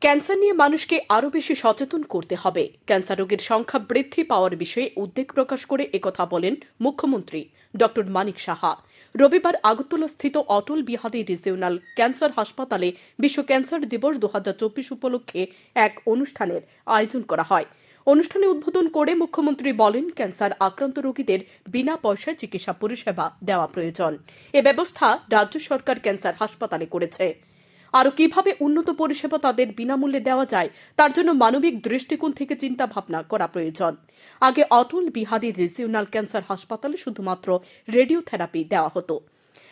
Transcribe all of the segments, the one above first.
Cancer নিয়ে মানুষকে আরও বেশি সচেতন করতে হবে। ক্যান্সার রোগীর সংখ্যা বৃদ্ধি পাওয়ার বিষয়ে উদ্বেগ প্রকাশ করে একথা বলেন মুখ্যমন্ত্রী ড মানিক সাহা। রবিবার আগরতলা স্থিত অটল বিহারী রিজিওনাল ক্যান্সার হাসপাতালে বিশ্ব ক্যান্সার দিবস দু হাজার চব্বিশ উপলক্ষে এক অনুষ্ঠানের আয়োজন করা হয়। অনুষ্ঠানে উদ্বোধন করে মুখ্যমন্ত্রী বলেন, ক্যান্সার আক্রান্ত রোগীদের বিনা পয়সায় চিকিৎসা পরিষেবা দেওয়া প্রয়োজন। এ ব্যবস্থা রাজ্য সরকার ক্যান্সার হাসপাতালে করেছে। আরও কীভাবে উন্নত পরিষেবা তাদের বিনামূল্যে দেওয়া যায়, তার জন্য মানবিক দৃষ্টিকোণ থেকে চিন্তা ভাবনা করা প্রয়োজন। আগে অটল বিহারী রিজিওনাল ক্যান্সার হাসপাতালে শুধুমাত্র রেডিওথেরাপি দেওয়া হতো।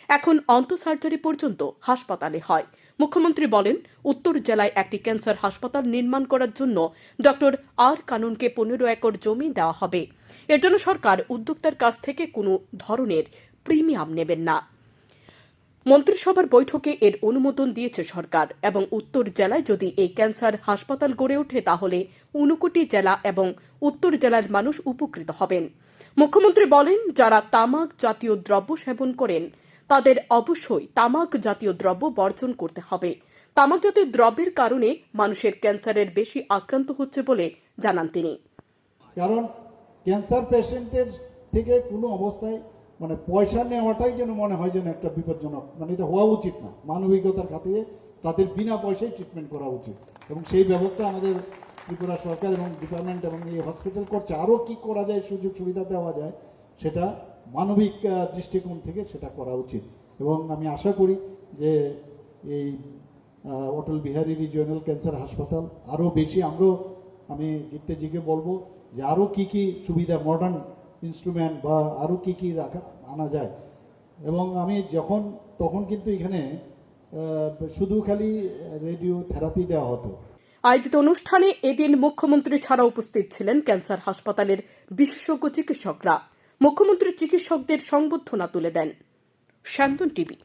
এখন অন্ত সার্জারি পর্যন্ত হাসপাতালে হয়। মুখ্যমন্ত্রী বলেন, উত্তর জেলায় একটি ক্যান্সার হাসপাতাল নির্মাণ করার জন্য ডক্টর আর কানুনকে পনেরো একর জমি দেওয়া হবে। এর জন্য সরকার উদ্যোক্তার কাছ থেকে কোনো ধরনের প্রিমিয়াম নেবেন না। মন্ত্রিসভার বৈঠকে এর অনুমোদন দিয়েছে সরকার এবং উত্তর জেলায় যদি এই ক্যান্সার হাসপাতাল গড়ে ওঠে, তাহলে ঊনকোটি জেলা এবং উত্তর জেলার মানুষ উপকৃত হবেন। মুখ্যমন্ত্রী বলেন, যারা তামাক জাতীয় দ্রব্য সেবন করেন, তাদের অবশ্যই তামাক জাতীয় দ্রব্য বর্জন করতে হবে। তামাক জাতীয় দ্রব্যের কারণে মানুষের ক্যান্সারের বেশি আক্রান্ত হচ্ছে বলে জানান তিনি। কারণ ক্যান্সার পেশেন্টের থেকে কোনো অবস্থায় মানে পয়সা নেওয়াটাই যেন মনে হয় যেন একটা বিপজ্জনক। মানে এটা হওয়া উচিত না। মানবিকতার খাতিরে তাদের বিনা পয়সায় ট্রিটমেন্ট করা উচিত। এবং সেই ব্যবস্থা আমাদের ত্রিপুরা সরকার এবং ডিপার্টমেন্ট এবং এই হসপিটাল করছে। আরও কি করা যায়, সুযোগ সুবিধা দেওয়া যায়, সেটা মানবিক দৃষ্টিকোণ থেকে সেটা করা উচিত। এবং আমি আশা করি যে এই অটল বিহারী রিজিওনাল ক্যান্সার হাসপাতাল আরও বেশি, আমরাও, আমি গীর্তেজিকে বলব যে আরও কি কি সুবিধা মডার্ন ইনস্ট্রুমেন্ট বা আরও কী কী রাখা, আনা যায়। এবং আমি যখন, তখন কিন্তু এখানে শুধু খালি রেডিও থেরাপি দেওয়া হতো। আয়োজিত অনুষ্ঠানে এদিন মুখ্যমন্ত্রী ছাড়া উপস্থিত ছিলেন ক্যান্সার হাসপাতালের বিশেষজ্ঞ চিকিৎসকরা। মুখ্যমন্ত্রী চিকিৎসকদের সংবর্ধনা তুলে দেন। শান্তন টিভি।